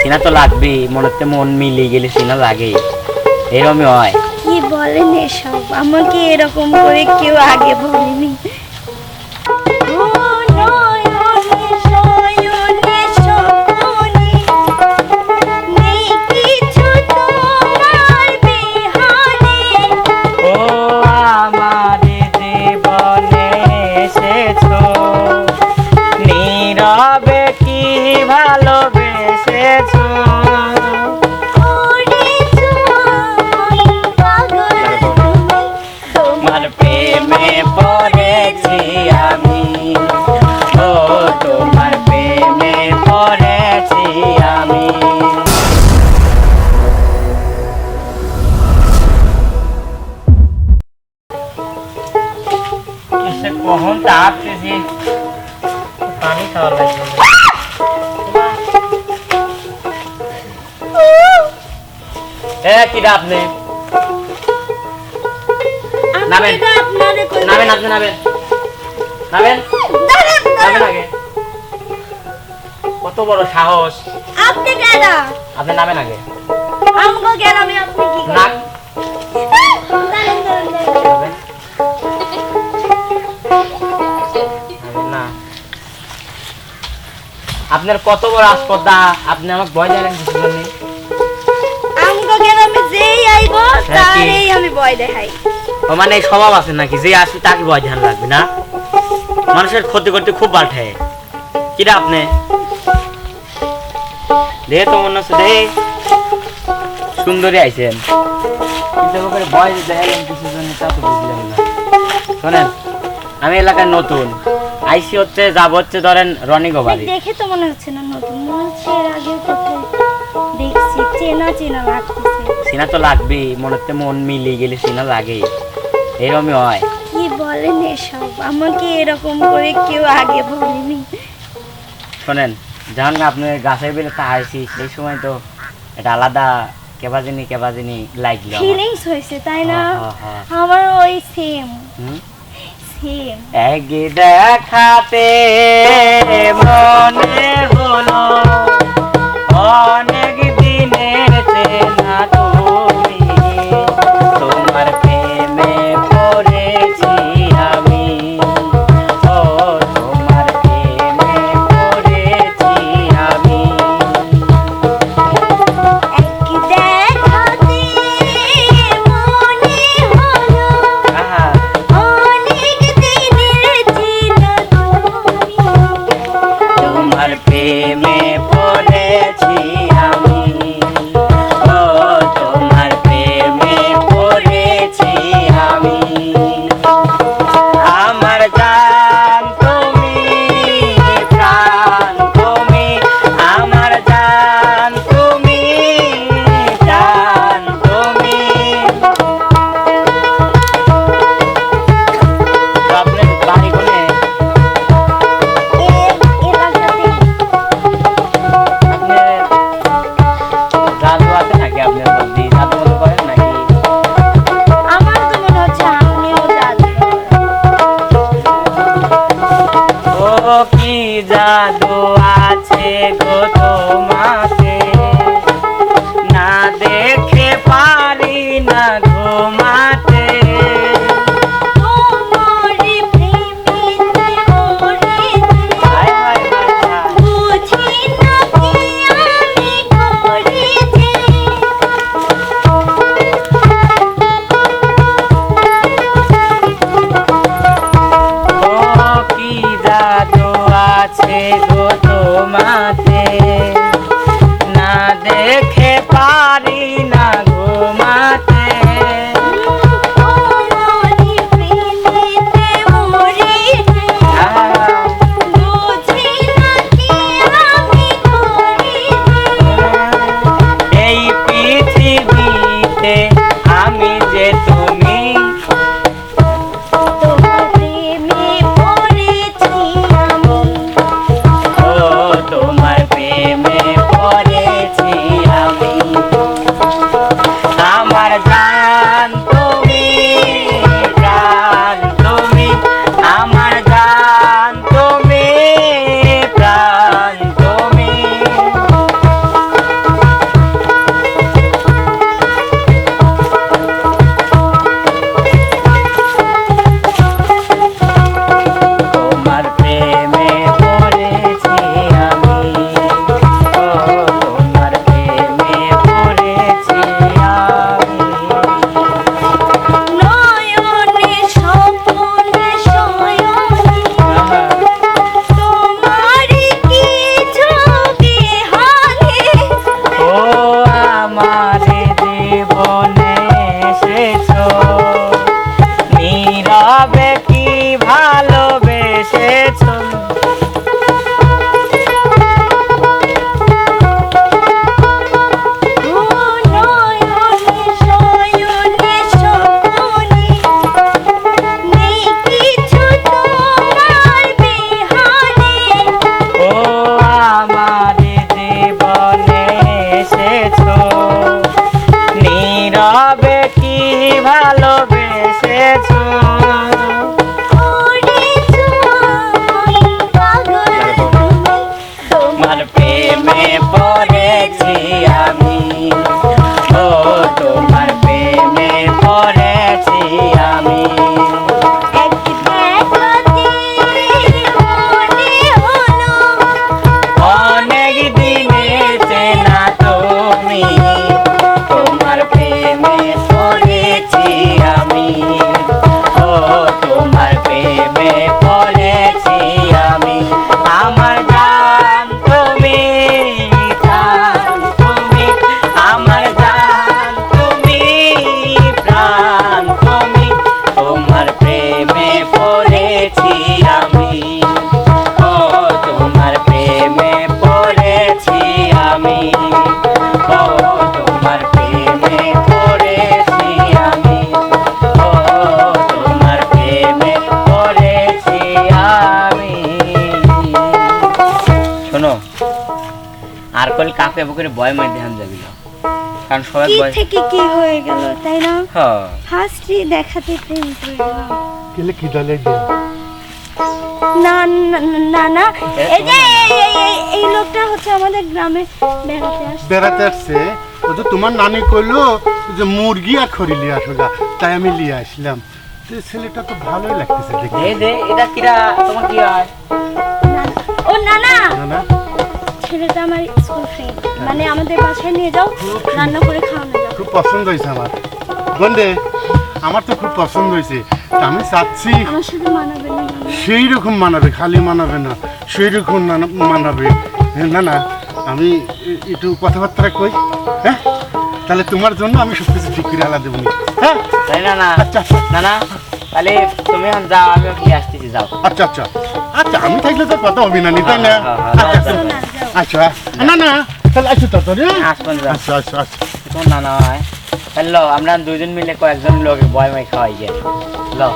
সিনা তো লাগবেই মনেতে মন মিলিয়ে গেলে সিনা লাগে এরমই হয়। কি বলেন এসব? আমাকে এরকম করে কেউ আগে বলেনি। এসে কখন পানি খাওয়ার লাগবে এ কি আপনি নামেন। এটা আপনারে কই- নামেন আপনি নামেন নামেন নামেন আগে। কত বড় সাহস। আপনি নামেন আগে। আমগো গ্রামে আপনি কি আপনার কত বড় আসপদা আপনি আমাকে ভয় দেন কিছু জন্য? আমগো গ্রামে যেই আইবো হ্যাঁ, তারই আমি ভয় দেখাই। ও মানে স্বভাব আছে নাকি? যে আসবে তাকে ভয় ধ্যান রাখবে না? মানুষের ক্ষতি করতে খুব বাঠে কিরা আপনি? দে তো মনে হচ্ছে দে সুন্দরী আইছেন। কিন্তু ওকে ভয় দেখালেন কিছু জন্য তা তো বুঝলাম না। শোনেন আমি এলাকায় নতুন। আইসি হচ্ছে যাব হচ্ছে ধরেন রনিগো বাড়ি দেখে তো মনে হচ্ছে না নতুন। মনে হচ্ছে এর আগে কোথায় দেখছি চেনা চেনা লাগতেছে। সিনা তো লাগবেই মনেতে মন মিলিয়ে গেলে সিনা লাগেই এরমই হয়। কি বলেন এসব? আমাকে এরকম করে কেউ আগে বলেনি। শোনেন যখন আপনি গাছের বেলে তা আইসি সেই সময় তো এটা আলাদা কেবা জানি কেবা জানি লাগল ফিলিংস হয়েছে তাই না? হ্যাঁ, হ্যাঁ, আমার ওই? সেম এক দেখাতে মনে হলো। জাদু আছে গো তোমাতে বেটি ভালো? আর কল কাকে বুকে ভয় মাই ধ্যান যাবি না। কারণ সবাই কি ভয় থেকে কি হয়ে গেল তাই না? হ্যাঁ। ফার্স্টই দেখাতে প্রেম করে গেলাম কেলে কি দলে দে না না না না। এই যে এই- এই- এই- এই লোকটা হচ্ছে আমাদের গ্রামে বেড়াতে আসছে। বেড়াতে আসছে? ও তো তোমার নানি কইলো যে মুরগি আর খড়ি লিয়ে আসোগা তাই আমি লিয়ে আসলাম। তো ছেলেটা তো ভালোই লাগতেছে দেখে দে দে এটা কিরা তোমার কি হয়? ও না না ছেলেটা আমার স্কুল ফ্রেন্ড মানে আমাদের বাসায় নিয়ে যাও রান্না করে খাওয়ানো যাও খুব পছন্দ হয়েছে আমার। বন্ধে আমার তো খুব পছন্দ হয়েছে। আমি চাচ্ছি আমার সাথে মানাবে না। না। সেই রকম মানাবে খালি মানাবে না সেই রকম মানাবে। না না আমি একটু কথাবার্তা কই হ্যাঁ? তাহলে তোমার জন্য আমি সব কিছু ঠিক করে আলা দেবো হ্যাঁ? তাই না না। আচ্ছা না না তাহলে তুমি যাও আমিও কি আসতেছি যাও। আচ্ছা আচ্ছা। আচ্ছা আমি থাকলে তো কথা হবে না নি, তাই না? হ্যাঁ, হ্যাঁ, আচ্ছা। শোনো আচ্ছা না, না না তাহলে আচ্ছা তো তোর আসবেন আচ্ছা আচ্ছা আচ্ছা। নানা হয়। হ্যালো আমরা দুজন মিলে কয়েকজন লোক বয় মাই খাওয়াই লো।